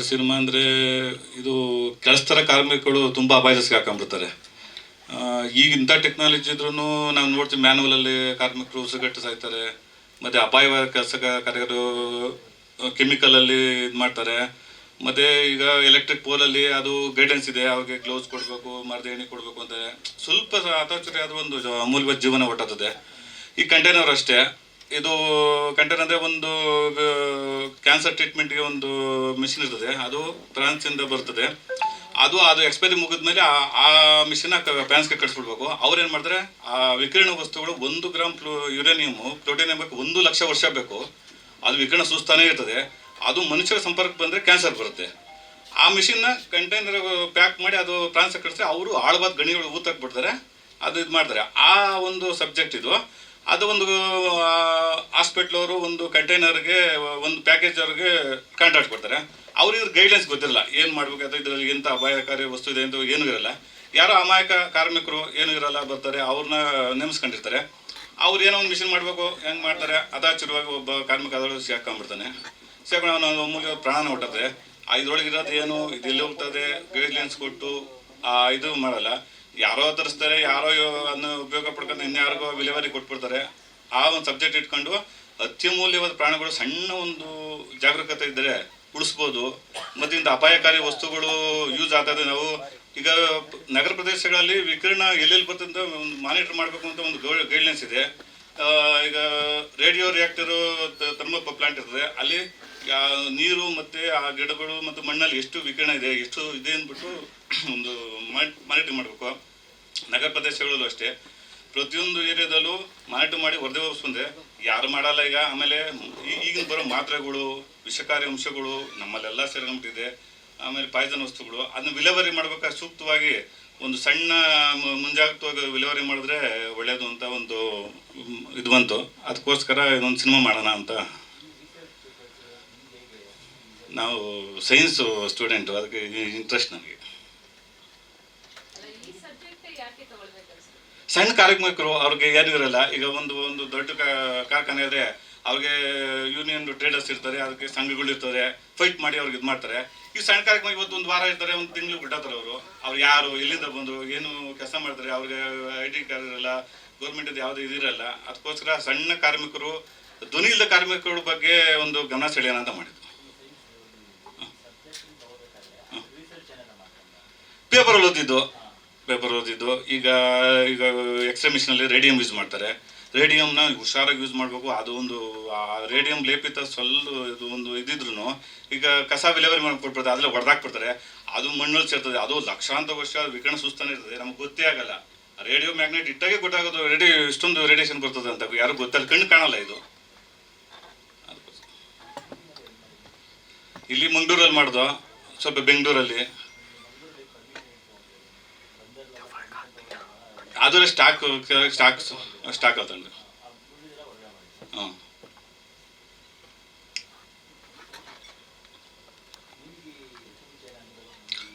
ಕಾರ್ಮಿಕರ ಸಿನಿಮಾ ಅಂದರೆ ಇದು ಕೆಲಸತರ ಕಾರ್ಮಿಕರು ತುಂಬ ಅಪಾಯದಸ್ಗೆ ಹಾಕೊಂಡ್ಬಿಡ್ತಾರೆ ಈಗ ಇಂಥ ಟೆಕ್ನಾಲಜಿ ಇದ್ರೂ ನಾವು ನೋಡ್ತೀವಿ ಮ್ಯಾನುವಲಲ್ಲಿ ಕಾರ್ಮಿಕರು ಉಸಿರುಗಟ್ಟು ಸಾಯ್ತಾರೆ, ಮತ್ತು ಅಪಾಯವಾದ ಕೆಲಸ ಕಾರ್ಯಗಳು ಕೆಮಿಕಲಲ್ಲಿ ಇದು ಮಾಡ್ತಾರೆ, ಮತ್ತು ಈಗ ಎಲೆಕ್ಟ್ರಿಕ್ ಪೋಲಲ್ಲಿ ಅದು ಗೈಡೆನ್ಸ್ ಇದೆ, ಅವ್ರಿಗೆ ಗ್ಲೌಸ್ ಕೊಡಬೇಕು, ಮರದ ಎಣ್ಣೆ ಕೊಡಬೇಕು ಅಂತ. ಸ್ವಲ್ಪ ಅತಾಚುರಿ ಅದು ಒಂದು ಅಮೂಲ್ಯವಾದ ಜೀವನ ಹೊಟ್ಟತ್ತದೆ ಈ ಕಂಟೈನರ್ ಅಷ್ಟೇ. ಇದು ಕಂಟೈನರ್ ಅಂದರೆ ಒಂದು ಕ್ಯಾನ್ಸರ್ ಟ್ರೀಟ್ಮೆಂಟ್ಗೆ ಒಂದು ಮಿಷಿನ್ ಇರ್ತದೆ. ಅದು ಫ್ರಾನ್ಸಿಂದ ಬರ್ತದೆ. ಅದು ಅದು ಎಕ್ಸ್ಪೈರಿ ಮುಗಿದ್ಮೇಲೆ ಆ ಆ ಮಿಷಿನ ಫ್ರಾನ್ಸ್ಗೆ ಕಳಿಸ್ಬಿಡ್ಬೇಕು ಅವ್ರು ಏನು ಮಾಡ್ತಾರೆ, ಆ ವಿಕಿರಣ ವಸ್ತುಗಳು ಒಂದು ಗ್ರಾಮ್ ಪ್ಲೋ ಯುರೇನಿಯಮು ಪ್ರೋಟೀನಿಯಂ ಬೇಕು ಒಂದು ಲಕ್ಷ ವರ್ಷ ಬೇಕು. ಅದು ವಿಕಿರಣ ಸುಸ್ತಾನೇ ಇರ್ತದೆ. ಅದು ಮನುಷ್ಯರ ಸಂಪರ್ಕ ಬಂದರೆ ಕ್ಯಾನ್ಸರ್ ಬರುತ್ತೆ. ಆ ಮಿಷಿನ್ನ ಕಂಟೈನರ್ ಪ್ಯಾಕ್ ಮಾಡಿ ಅದು ಫ್ರಾನ್ಸ್ ಕಳಿಸಿದ್ರೆ ಅವರು ಆಳವಾದ ಗಣಿಗಳು ಊತಕ್ಕೆ ಬಿಡ್ತಾರೆ. ಅದು ಇದು ಮಾಡ್ತಾರೆ. ಆ ಒಂದು ಸಬ್ಜೆಕ್ಟ್ ಇದು. ಅದು ಒಂದು ಹಾಸ್ಪಿಟ್ಲ್ ಅವರು ಒಂದು ಕಂಟೈನರ್ಗೆ ಒಂದು ಪ್ಯಾಕೇಜ್ ಅವ್ರಿಗೆ ಕಾಂಟ್ರಾಕ್ಟ್ ಕೊಡ್ತಾರೆ. ಅವ್ರು ಗೈಡ್ಲೈನ್ಸ್ ಗೊತ್ತಿರಲ್ಲ, ಏನು ಅಂತ ಇದರಲ್ಲಿ ಎಂಥ ಅಪಾಯಕಾರಿ ವಸ್ತು ಇದೆ ಅಂತ ಏನೂ ಇರಲ್ಲ. ಯಾರೋ ಅಮಾಯಕ ಕಾರ್ಮಿಕರು ಏನೂ ಇರಲ್ಲ, ಬರ್ತಾರೆ, ಅವ್ರನ್ನ ನೇಮಿಸ್ಕೊಂಡಿರ್ತಾರೆ. ಅವ್ರು ಏನೋ ಒಂದು ಮಿಷಿನ್ ಮಾಡಬೇಕು, ಹೆಂಗೆ ಮಾಡ್ತಾರೆ ಅದಾಚಿರುವಾಗ ಒಬ್ಬ ಕಾರ್ಮಿಕ ಅದರೊಳಗೆ ಸಿಕ್ಕೊಂಡ್ಬಿಡ್ತಾನೆ ಸಿಕ್ಕೊಂಡು ಅವನು ಅಮೂಲ್ಯ ಪ್ರಾಣ ಇದ್ರೊಳಗೆ ಇರೋದು ಏನು ಇದೆಲ್ಲ ಹೋಗ್ತದೆ ಗೈಡ್ಲೈನ್ಸ್ ಕೊಟ್ಟು, ಆ, ಇದು ಮಾಡಲ್ಲ. ಯಾರೋ ತರಿಸ್ತಾರೆ, ಯಾರೋ ಅದನ್ನ ಉಪಯೋಗ ಪಡ್ಕೊಂಡು ಇನ್ಯಾರಿಗೋ ವಿಲೇವಾರಿ ಕೊಟ್ಬಿಡ್ತಾರೆ. ಆ ಒಂದು ಸಬ್ಜೆಕ್ಟ್ ಇಟ್ಕೊಂಡು ಅತ್ಯಮೂಲ್ಯವಾದ ಪ್ರಾಣಗಳು ಸಣ್ಣ ಒಂದು ಜಾಗರೂಕತೆ ಇದ್ದರೆ ಉಳಿಸ್ಬೋದು. ಮತ್ತು ಇಂಥ ಅಪಾಯಕಾರಿ ವಸ್ತುಗಳು ಯೂಸ್ ಆಗ್ತದೆ. ನಾವು ಈಗ ನಗರ ಪ್ರದೇಶಗಳಲ್ಲಿ ವಿಕಿರಣ ಎಲ್ಲೆಲ್ಲಿ ಬರ್ತಂತ ಒಂದು ಮಾನಿಟರ್ ಮಾಡಬೇಕು ಅಂತ ಒಂದು ಗೈಡ್ಲೈನ್ಸ್ ಇದೆ. ಈಗ ರೇಡಿಯೋ ರಿಯಾಕ್ಟರು ಥರ್ಮೋ ಪ್ಲಾಂಟ್ ಇರ್ತದೆ. ಅಲ್ಲಿ ನೀರು ಮತ್ತೆ ಆ ಗಿಡಗಳು ಮತ್ತು ಮಣ್ಣಲ್ಲಿ ಎಷ್ಟು ವಿಕಿರಣ ಇದೆ, ಎಷ್ಟು ಇದೆ ಅಂದ್ಬಿಟ್ಟು ಒಂದು ಮಾನಿಟರ್ ಮಾಡಬೇಕು. ನಗರ ಪ್ರದೇಶಗಳಲ್ಲೂ ಅಷ್ಟೇ. ಪ್ರತಿಯೊಂದು ಏರಿಯಾದಲ್ಲೂ ಮಾನಿಟರ್ ಮಾಡಿ ವರದಿ ಬಂದೆ ಯಾರು ಮಾಡಲ್ಲ ಈಗ. ಆಮೇಲೆ ಈಗಿನ ಬರೋ ಮಾತ್ರೆಗಳು, ವಿಷಕಾರಿ ಅಂಶಗಳು ನಮ್ಮಲ್ಲೆಲ್ಲ ಸೇರ್ಕೊಂಡ್ಬಿಟ್ಟಿದೆ ಆಮೇಲೆ ಪಾಯ್ಸನ್ ವಸ್ತುಗಳು, ಅದನ್ನ ವಿಲೇವರಿ ಮಾಡ್ಬೇಕಾದ್ರೆ ಸೂಕ್ತವಾಗಿ ಒಂದು ಸಣ್ಣ ಮುಂಜಾಗ್ರತವಾಗಿ ವಿಲೇವರಿ ಮಾಡಿದ್ರೆ ಒಳ್ಳೇದು ಅಂತ ಒಂದು ಇದು ಬಂತು. ಅದಕ್ಕೋಸ್ಕರ ಇದೊಂದು ಸಿನಿಮಾ ಮಾಡೋಣ ಅಂತ ನಾವು ಸೈನ್ಸು ಸ್ಟೂಡೆಂಟು ಅದಕ್ಕೆ ಇಂಟ್ರೆಸ್ಟ್ ನನಗೆ ಸಣ್ಣ ಕಾರ್ಮಿಕರು ಅವ್ರಿಗೆ ಏನೂ ಇರಲ್ಲ ಈಗ ಒಂದು ಒಂದು ದೊಡ್ಡ ಕಾರ್ಖಾನೆ ಇದ್ರೆ ಅವ್ರಿಗೆ ಯೂನಿಯನ್ ಟ್ರೇಡರ್ಸ್ ಇರ್ತಾರೆ ಅದಕ್ಕೆ ಸಂಘಗಳು ಇರ್ತಾರೆ ಫೈಟ್ ಮಾಡಿ ಅವ್ರಿಗೆ ಇದು ಮಾಡ್ತಾರೆ. ಈ ಸಣ್ಣ ಕಾರ್ಯಕ್ರಮ ಇವತ್ತು ಒಂದು ವಾರ ಇರ್ತಾರೆ ಒಂದು ತಿಂಗಳು ಬಿಟ್ಟಾತಾರೆ ಅವರು. ಅವ್ರು ಯಾರು ಎಲ್ಲಿಂದ ಬಂದರು ಏನು ಕೆಲಸ ಮಾಡ್ತಾರೆ ಅವ್ರಿಗೆ ಐ ಡಿ ಕಾರ್ಡ್ ಇರಲ್ಲ ಗೌರ್ಮೆಂಟದ ಯಾವುದೇ ಇದಿರಲ್ಲ ಅದಕ್ಕೋಸ್ಕರ ಸಣ್ಣ ಕಾರ್ಮಿಕರು ಧ್ವನಿ ಇಲ್ಲದ ಕಾರ್ಮಿಕರ ಬಗ್ಗೆ ಒಂದು ಗಮನ ಸೆಳೆಯೋಣ ಅಂತ ಮಾಡಿದ್ದು. ಪೇಪರಲ್ಲಿ ಓದಿದ್ದು, ಪೇಪರ್ ಓದಿದ್ದು. ಈಗ ಈಗ ಎಕ್ಸ್ರೇ ಮಿಷನಲ್ಲಿ ರೇಡಿಯಂ ಯೂಸ್ ಮಾಡ್ತಾರೆ. ರೇಡಿಯಂನ ಹುಷಾರಾಗಿ ಯೂಸ್ ಮಾಡಬೇಕು. ಅದು ಒಂದು, ಆ ರೇಡಿಯಂ ಲೇಪಿತ ಸ್ವಲ್ಪ ಇದು ಒಂದು ಇದ್ದಿದ್ರು ಈಗ ಕಸ ವಿಲೇವರಿ ಮಾಡಿ ಅದ್ರಲ್ಲಿ ಹೊಡೆದಾಕ್ಬಿಡ್ತಾರೆ ಅದು ಮಣ್ಣಲ್ಲಿ ಸೇರ್ತದೆ. ಅದು ಲಕ್ಷಾಂತರ ವರ್ಷ ವಿಕಿರಣ ಸುಸ್ತಾನೆ ಇರ್ತದೆ. ನಮ್ಗೆ ಗೊತ್ತೇ ಆಗಲ್ಲ. ರೇಡಿಯೋ ಮ್ಯಾಗ್ನೆಟ್ ಇಟ್ಟಾಗೆ ಗೊತ್ತಾಗೋದು ರೇಡಿಯೋ ಇಷ್ಟೊಂದು ರೇಡಿಯೇಷನ್ ಬರ್ತದೆ ಅಂತ ಯಾರು ಗೊತ್ತಲ್ಲ. ಕಣ್ಣು ಕಾಣಲ್ಲ ಇದು. ಇಲ್ಲಿ ಮಂಗಳೂರಲ್ಲಿ ಮಾಡ್ದು. ಸ್ವಲ್ಪ ಬೆಂಗಳೂರಲ್ಲಿ. ಅದರ ಸ್ಟಾಕ್ ಸ್ಟಾಕ್ ಸ್ಟಾಕ್ ಹಾಂ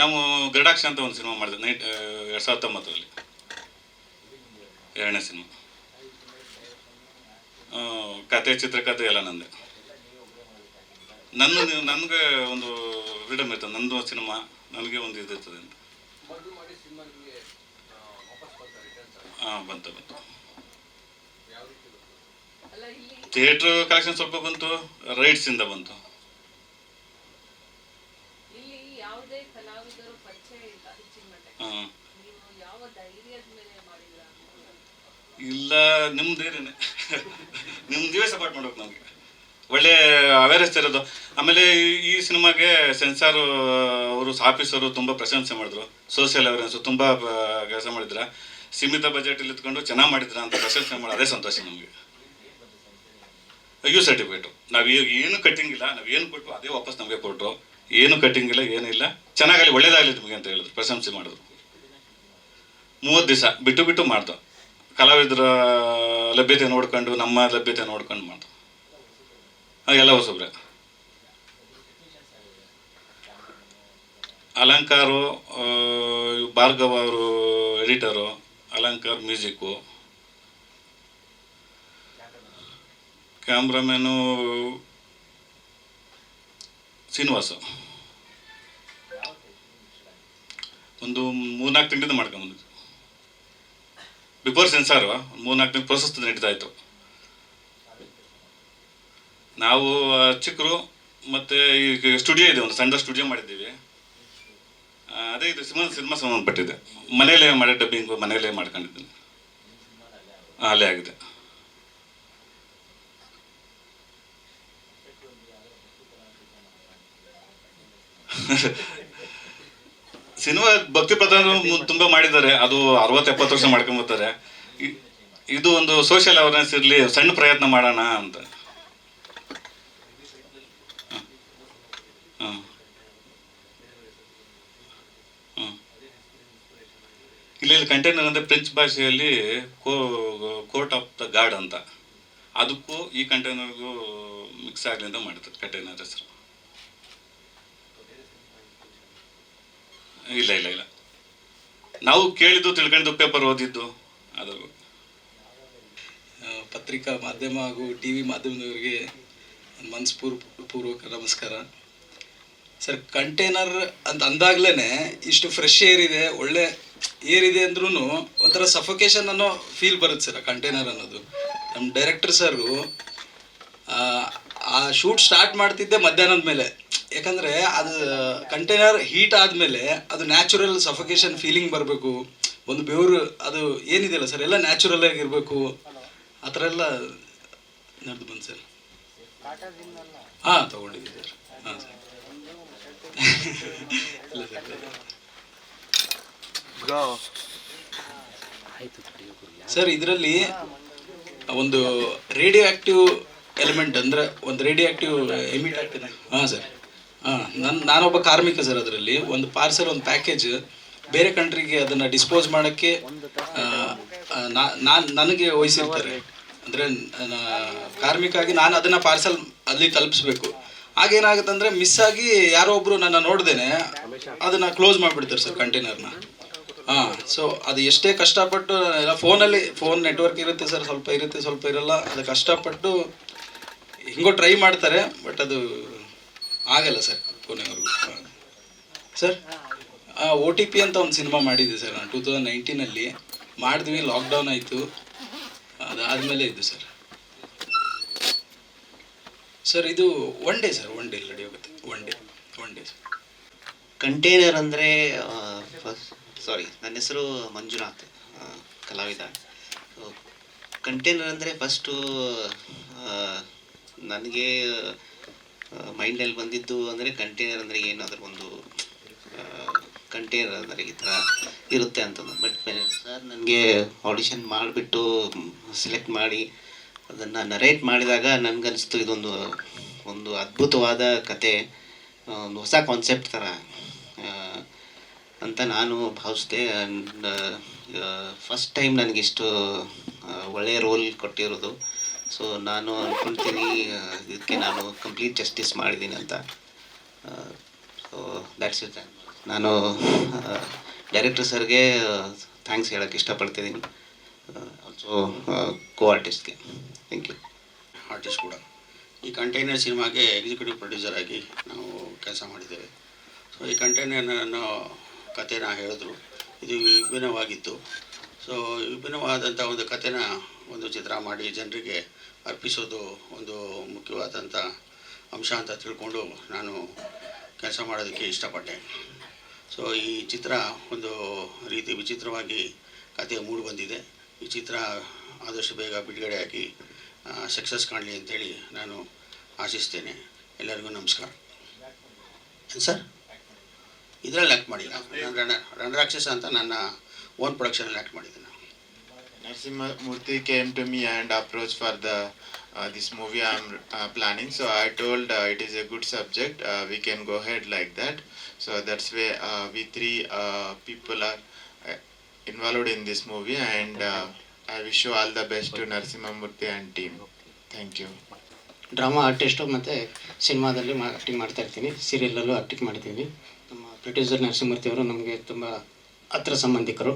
ನಾವು ಗರಡಾಕ್ಷ ಅಂತ ಒಂದು ಸಿನಿಮಾ ಮಾಡಿದೆ, ನೈಟ್ ಎರಡು ಸಾವಿರದ ಹತ್ತೊಂಬತ್ತರಲ್ಲಿ. ಎರಡನೇ ಸಿನಿಮಾ. ಕತೆ ಚಿತ್ರಕಥೆ ಎಲ್ಲ ನಂದೆ. ನನ್ನ ನನಗೆ ಒಂದು ಫ್ರೀಡಮ್ ಇರ್ತದೆ, ನಂದು ಸಿನಿಮಾ, ನನಗೆ ಒಂದು ಇದು ಇರ್ತದೆ ಅಂತ ಮೊದಲು ಮಾಡಿ ಸಿನಿಮಾ ನಿಮಗೆ ವಾಪಸ್ ಬರ್ತಾರೆ ರಿಟರ್ನ್ಸ್ ಹಾಂ ಬಂತು ಬಂತು. ಯಾವ ರೀತಿ ಅಲ್ಲ ಇಲ್ಲಿ ಥಿಯೇಟ್ರ್ ಕಲೆಕ್ಷನ್ ಸ್ವಲ್ಪ ಬಂತು ರೈಟ್ಸಿಂದ ಬಂತು. ಇಲ್ಲಿ ಯಾವುದೇ ಕಲಾವಿದರು ಪರಿಚಯ ಇಲ್ಲ ಹೆಚ್ಚಿನ ಮಟ್ಟಕ್ಕೆ. ಹಾಂ. ನೀವು ಯಾವ ಧೈರ್ಯದ ಮೇಲೆ ಮಾಡಿದ್ರ? ಇಲ್ಲ ನಿಮ್ದೇನೇನೆ ನಿಮ್ದೇ ಸಪೋರ್ಟ್ ಮಾಡ್ಬೇಕು ನಮಗೆ. ಒಳ್ಳೆ ಅವೇರ್ನೆಸ್ ಇರೋದು. ಆಮೇಲೆ ಈ- ಈ ಸಿನಿಮಾಗೆ ಸೆನ್ಸಾರ್ ಅವರು ಆಫೀಸರು ತುಂಬ ಪ್ರಶಂಸೆ ಮಾಡಿದ್ರು. ಸೋಷಿಯಲ್ ಅವೇರ್ನೆಸ್ ತುಂಬ ಕೆಲಸ ಮಾಡಿದ್ರ. ಸೀಮಿತ ಬಜೆಟಲ್ಲಿ ಇತ್ಕೊಂಡು ಚೆನ್ನಾಗಿ ಮಾಡಿದ್ರ ಅಂತ ಪ್ರಶಂಸೆ ಮಾಡಿ ಅದೇ ಸಂತೋಷ ನಮಗೆ. ಯು ಸರ್ಟಿಫಿಕೇಟು ನಾವು ಏನು ಕಟ್ಟಿಂಗ್ ಇಲ್ಲ, ನಾವು ಏನು ಕೊಟ್ಟು ಅದೇ ವಾಪಸ್ ನಮಗೆ ಕೊಟ್ಟರು ಏನು ಕಟ್ಟಿಂಗ್ ಇಲ್ಲ ಏನಿಲ್ಲ ಚೆನ್ನಾಗಲಿ ಒಳ್ಳೇದಾಗಲಿ ನಿಮಗೆ ಅಂತ ಹೇಳಿದ್ರು, ಪ್ರಶಂಸೆ ಮಾಡಿದ್ರು. ಮೂವತ್ತು ದಿವಸ ಬಿಟ್ಟು ಬಿಟ್ಟು ಮಾಡ್ದು. ಕಲಾವಿದರ ಲಭ್ಯತೆ ನೋಡ್ಕೊಂಡು, ನಮ್ಮ ಲಭ್ಯತೆ ನೋಡ್ಕೊಂಡು ಮಾಡ್ದು. ಎಲ್ಲ ಹೊಸಬ್ರೆ. ಅಲಂಕಾರು ಭಾರ್ಗವ ಅವರು, editor. Alankar music. Cameraman Srinivasa. ಒಂದು ಮೂರ್ನಾಲ್ಕು ತಿಂಗಳಿಂದ ಮಾಡ್ಕೊಂಬಂದಿದ್ದು. ಬಿಫೋರ್ ಸೆನ್ಸಾರು, ಮೂರ್ನಾಲ್ಕು ತಿಂಗಳು ಪ್ರಶಸ್ತಿ ನಡೀತಾಯಿತ್ತು ನಾವು ಚಿಕ್ಕರು ಮತ್ತು ಈ ಸ್ಟುಡಿಯೋ ಇದೆ, ಒಂದು ಸಣ್ಣ ಸ್ಟುಡಿಯೋ ಮಾಡಿದ್ದೀವಿ. ಅದೇ ಇದು ಸಿನಿಮಾ ಸಿನಿಮಾ ಸಂಬಂಧಪಟ್ಟಿದೆ. ಮನೆಯಲ್ಲೇ ಮಾಡಿ ಡಬ್ಬಿಂಗ್ ಮನೆಯಲ್ಲೇ ಮಾಡ್ಕೊಂಡಿದ್ದೀನಿ. ಅಲ್ಲೇ ಆಗಿದೆ. ಸಿನಿಮಾ ಭಕ್ತಿ ಪ್ರಧಾನ ತುಂಬ ಮಾಡಿದ್ದಾರೆ. ಅದು ಅರವತ್ತು ಎಪ್ಪತ್ತು ವರ್ಷ ಮಾಡ್ಕೊಂಬರ್ತಾರೆ ಇ- ಇದು ಒಂದು ಸೋಷಿಯಲ್ ಅವೇರ್ನೆಸ್ ಇರಲಿ, ಸಣ್ಣ ಪ್ರಯತ್ನ ಮಾಡೋಣ ಅಂತ ಹಾಂ ಹಾಂ ಇಲ್ಲಿ ಕಂಟೈನರ್ ಅಂದರೆ ಫ್ರೆಂಚ್ ಭಾಷೆಯಲ್ಲಿ ಕೋ ಕೋರ್ಟ್ ಆಫ್ ದ ಗಾರ್ಡ್ ಅಂತ. ಅದಕ್ಕೂ ಈ ಕಂಟೈನರ್ಗೂ ಮಿಕ್ಸ್ ಆಗಲಿ ಅಂತ ಮಾಡಿದ್ರು ಕಂಟೈನರ್ ಹೆಸರು. ಇಲ್ಲ ಇಲ್ಲ ಇಲ್ಲ. ನಾವು ಕೇಳಿದ್ದು, ತಿಳ್ಕೊಂಡಿದ್ದು ಪೇಪರ್ ಓದಿದ್ದು ಅದು ಪತ್ರಿಕಾ ಮಾಧ್ಯಮ ಹಾಗೂ ಟಿ ವಿ ಮಾಧ್ಯಮದವರಿಗೆ ಮನಸ್ಪೂರ್ವ, ಪೂರ್ವಕ ನಮಸ್ಕಾರ. ಸರ್ ಕಂಟೈನರ್ ಅಂತ ಅಂದಾಗ್ಲೇ ಇಷ್ಟು ಫ್ರೆಶ್ ಏರ್ ಇದೆ ಒಳ್ಳೆ ಏರ್ ಇದೆ ಅಂದ್ರೂ ಒಂಥರ ಸಫೋಕೇಶನ್ ಅನ್ನೋ ಫೀಲ್ ಬರುತ್ತೆ ಸರ್ ಆ ಕಂಟೈನರ್ ಅನ್ನೋದು. ನಮ್ಮ ಡೈರೆಕ್ಟರ್ ಸರು ಆ ಶೂಟ್ ಸ್ಟಾರ್ಟ್ ಮಾಡ್ತಿದ್ದೆ ಮಧ್ಯಾಹ್ನದ ಮೇಲೆ. ಯಾಕಂದರೆ ಅದು ಕಂಟೈನರ್ ಹೀಟ್ ಆದಮೇಲೆ ಅದು ನ್ಯಾಚುರಲ್ ಸಫೋಕೇಶನ್ ಫೀಲಿಂಗ್ ಬರಬೇಕು. ಒಂದು ಬೆವರು ಅದು ಏನಿದೆಯಲ್ಲ ಸರ್ ಎಲ್ಲ ನ್ಯಾಚುರಲ್ ಆಗಿರಬೇಕು ಆ ಥರ ಎಲ್ಲ ನಡೆದು ಬಂದು ಸರ್. ಹಾಂ ತೊಗೊಂಡಿದ್ದೆ ಸರ್. ಹಾಂ ಸರ್. ಸರ್ ಇದರಲ್ಲಿ ಒಂದು ರೇಡಿಯೋ ಆಕ್ಟಿವ್ ಎಲಿಮೆಂಟ್ ಅಂದ್ರೆ ಒಂದು ರೇಡಿಯೋ ಆಕ್ಟಿವ್ ಎಮಿಟ್ ಆಗ್ತದೆ ಹಾಂ ಸರ್. ಹಾಂ ನನ್ನ ನಾನೊಬ್ಬ ಕಾರ್ಮಿಕ ಸರ್ ಅದರಲ್ಲಿ. ಒಂದು ಪಾರ್ಸಲ್ ಒಂದು ಪ್ಯಾಕೇಜ್ ಬೇರೆ ಕಂಟ್ರಿಗೆ ಅದನ್ನು ಡಿಸ್ಪೋಸ್ ಮಾಡೋಕ್ಕೆ ನಾನು ನನಗೆ ವಹಿಸಿರ್ತಾರೆ. ಅಂದರೆ ಕಾರ್ಮಿಕ ಆಗಿ ನಾನು ಅದನ್ನು ಪಾರ್ಸಲ್ ಅಲ್ಲಿ ತಲುಪಿಸ್ಬೇಕು. ಆಗೇನಾಗುತ್ತೆ ಅಂದ್ರೆ ಮಿಸ್ ಆಗಿ ಯಾರೋ ಒಬ್ಬರು ನನ್ನ ನೋಡ್ದೇನೆ ಅದನ್ನು ಕ್ಲೋಸ್ ಮಾಡಿಬಿಡ್ತಾರೆ ಸರ್ ಕಂಟೈನರ್ನ ಹಾಂ ಸೊ ಅದು ಎಷ್ಟೇ ಕಷ್ಟಪಟ್ಟು ಎಲ್ಲ ಫೋನಲ್ಲಿ ಫೋನ್ ನೆಟ್ವರ್ಕ್ ಇರುತ್ತೆ ಸರ್ ಸ್ವಲ್ಪ ಇರುತ್ತೆ ಸ್ವಲ್ಪ ಇರಲ್ಲ ಅದು ಕಷ್ಟಪಟ್ಟು ಹಿಂಗೋ ಟ್ರೈ ಮಾಡ್ತಾರೆ ಬಟ್ ಅದು ಆಗಲ್ಲ ಸರ್ ಕೊನೆವರೆಗೂ. ಸರ್ ಒ ಟಿ ಪಿ ಅಂತ ಒಂದು ಸಿನಿಮಾ ಮಾಡಿದ್ದೆ ಸರ್ ನಾನು. ಟೂ ತೌಸಂಡ್ ನೈನ್ಟೀನಲ್ಲಿ ಮಾಡಿದ್ವಿ ಲಾಕ್ಡೌನ್ ಆಯಿತು. ಅದಾದಮೇಲೆ ಇದ್ದು ಸರ್ ಸರ್ ಇದು one day sir one day ready ಆಗುತ್ತೆ one day one day sir container ಅಂದರೆ ಫಸ್ಟ್ ಸಾರಿ ನನ್ನ ಹೆಸರು ಮಂಜುನಾಥ್ ಕಲಾವಿದ ಕಂಟೈನರ್ ಅಂದರೆ ಫಸ್ಟು ನನಗೆ ಮೈಂಡಲ್ಲಿ ಬಂದಿದ್ದು ಅಂದರೆ ಕಂಟೈನರ್ ಅಂದರೆ ಏನಾದರೂ ಒಂದು ಕಂಟೈನರ್ ಅಂದರೆ ಈ ಥರ ಇರುತ್ತೆ ಅಂತಂದು ಬಟ್ ಸರ್ ನನಗೆ ಆಡಿಷನ್ ಮಾಡಿಬಿಟ್ಟು ಸೆಲೆಕ್ಟ್ ಮಾಡಿ ಅದನ್ನು ನರೇಟ್ ಮಾಡಿದಾಗ ನನಗನ್ನಿಸ್ತು ಇದೊಂದು, ಒಂದು ಅದ್ಭುತವಾದ ಕತೆ ಒಂದು ಹೊಸ ಕಾನ್ಸೆಪ್ಟ್ ಥರ ಅಂತ ನಾನು ಭಾವಿಸಿದೆ ಆ್ಯಂಡ್ ಫಸ್ಟ್ ಟೈಮ್ ನನಗಿಷ್ಟು ಒಳ್ಳೆಯ ರೋಲ್ ಕೊಟ್ಟಿರೋದು. ಸೊ ನಾನು ಅಂದ್ಕೊಳ್ತೀನಿ ಇದಕ್ಕೆ ನಾನು ಕಂಪ್ಲೀಟ್ ಜಸ್ಟಿಸ್ ಮಾಡಿದ್ದೀನಿ ಅಂತ. ಸೊ ದ್ಯಾಟ್ಸ್ ಇಟ್ ನಾನು ಡೈರೆಕ್ಟರ್ ಸರ್ಗೆ ಥ್ಯಾಂಕ್ಸ್ ಹೇಳೋಕ್ಕೆ ಇಷ್ಟಪಡ್ತಿದ್ದೀನಿ ಆಲ್ಸೋ ಕೋ ಆರ್ಟಿಸ್ಟ್ಗೆ ಥ್ಯಾಂಕ್ ಯು ಆರ್ಟಿಸ್ಟ್ ಕೂಡ. ಈ ಕಂಟೈನರ್ ಸಿನಿಮಾಗೆ ಎಕ್ಸಿಕ್ಯೂಟಿವ್ ಪ್ರೊಡ್ಯೂಸರ್ ಆಗಿ ನಾವು ಕೆಲಸ ಮಾಡಿದ್ದೇವೆ. ಸೊ ಈ ಕಂಟೈನರ್ನ ಕಥೆನ ಹೇಳಿದ್ರು. ಇದು ವಿಭಿನ್ನವಾಗಿತ್ತು. ಸೊ ವಿಭಿನ್ನವಾದಂಥ ಒಂದು ಕಥೆನ ಒಂದು ಚಿತ್ರ ಮಾಡಿ ಜನರಿಗೆ ಅರ್ಪಿಸೋದು ಒಂದು ಮುಖ್ಯವಾದಂಥ ಅಂಶ ಅಂತ ತಿಳ್ಕೊಂಡು ನಾನು ಕೆಲಸ ಮಾಡೋದಕ್ಕೆ ಇಷ್ಟಪಟ್ಟೆ. ಸೊ ಈ ಚಿತ್ರ ಒಂದು ರೀತಿ ವಿಚಿತ್ರವಾಗಿ ಕತೆ ಮೂಡಿ ಬಂದಿದೆ. ಈ ಚಿತ್ರ ಆದಷ್ಟು ಬೇಗ ಬಿಡುಗಡೆ ಹಾಕಿ ಸಕ್ಸಸ್ ಕಾಣಲಿ ಅಂತೇಳಿ ನಾನು ಆಶಿಸ್ತೇನೆ. ಎಲ್ಲರಿಗೂ ನಮಸ್ಕಾರ. ಸರ್? ಇದರಲ್ಲಿ ಆ್ಯಕ್ಟ್ ಮಾಡಿಲ್ಲ? ನಾನು ರಣ, ರಣರಾಕ್ಷಸ ಅಂತ ನನ್ನ ಓನ್ ಪ್ರೊಡಕ್ಷನಲ್ಲಿ ಆ್ಯಕ್ಟ್ ಮಾಡಿದ್ದೆ Narasimha Murthy came to me and approach for the this movie I am planning so I told it is a good subject we can go head like that so that's way we three people are involved in this movie, and uh, I wish you all the best to Narasimha Murthy and team. Thank drama artist ಮತ್ತು ಸಿನಿಮಾದಲ್ಲಿ ಮಾ acting ಮಾಡ್ತಾ ಇರ್ತೀನಿ. ಸೀರಿಯಲಲ್ಲೂ acting ಮಾಡ್ತೀನಿ ನಮ್ಮ producer Narasimhamurthy ಅವರು ನಮಗೆ ತುಂಬ ಹತ್ರ ಸಂಬಂಧಿಕರು.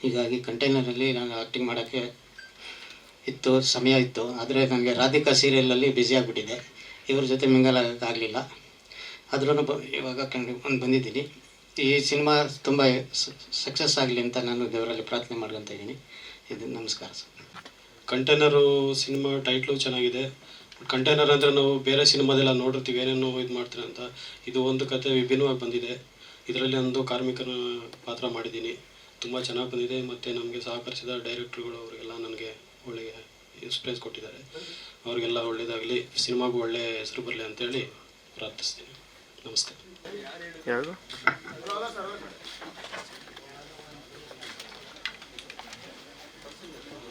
ಹೀಗಾಗಿ ಕಂಟೈನರಲ್ಲಿ ನಾನು ಆ್ಯಕ್ಟಿಂಗ್ ಮಾಡೋಕ್ಕೆ ಇತ್ತು ಸಮಯ ಇತ್ತು. ಆದರೆ ನನಗೆ ರಾಧಿಕಾ ಸೀರಿಯಲಲ್ಲಿ ಬ್ಯುಸಿ ಆಗಿಬಿಟ್ಟಿದೆ. ಇವ್ರ ಜೊತೆ ಮಿಂಗಲ್ ಆಗಲಿಲ್ಲ ಆದ್ರೂ ಬ ಇವಾಗ ಕಂಡು ಬಂದಿದ್ದೀನಿ. ಈ ಸಿನಿಮಾ ತುಂಬ ಸಕ್ಸಸ್ ಆಗಲಿ ಅಂತ ನಾನು ದೇವರಲ್ಲಿ ಪ್ರಾರ್ಥನೆ ಮಾಡ್ಕೊತ ಇದ್ದೀನಿ. ಇದು ನಮಸ್ಕಾರ ಸರ್. ಕಂಟೈನರು ಸಿನಿಮಾ ಟೈಟ್ಲು ಚೆನ್ನಾಗಿದೆ. ಕಂಟೈನರ್ ಅಂದರೆ ನಾವು ಬೇರೆ ಸಿನಿಮಾದೆಲ್ಲ ನೋಡಿರ್ತೀವಿ, ಏನೇನೋ ಇದು ಮಾಡ್ತೀರ ಅಂತ. ಇದು ಒಂದು ಕತೆ ವಿಭಿನ್ನವಾಗಿ ಬಂದಿದೆ. ಇದರಲ್ಲಿ ಒಂದು ಕಾರ್ಮಿಕನ ಪಾತ್ರ ಮಾಡಿದ್ದೀನಿ. ತುಂಬ ಚೆನ್ನಾಗಿ ಬಂದಿದೆ. ಮತ್ತು ನಮಗೆ ಸಹಕರಿಸಿದ ಡೈರೆಕ್ಟ್ರುಗಳು ಅವರಿಗೆಲ್ಲ ನನಗೆ ಒಳ್ಳೆಯ ಎಕ್ಸ್ಪ್ರೆನ್ಸ್ ಕೊಟ್ಟಿದ್ದಾರೆ. ಅವರಿಗೆಲ್ಲ ಒಳ್ಳೆಯದಾಗಲಿ ಸಿನಿಮಾಗೂ ಒಳ್ಳೆಯ ಹೆಸರು ಬರಲಿ ಅಂತೇಳಿ ಪ್ರಾರ್ಥಿಸ್ತೀನಿ. ನಮಸ್ಕಾರ 要不？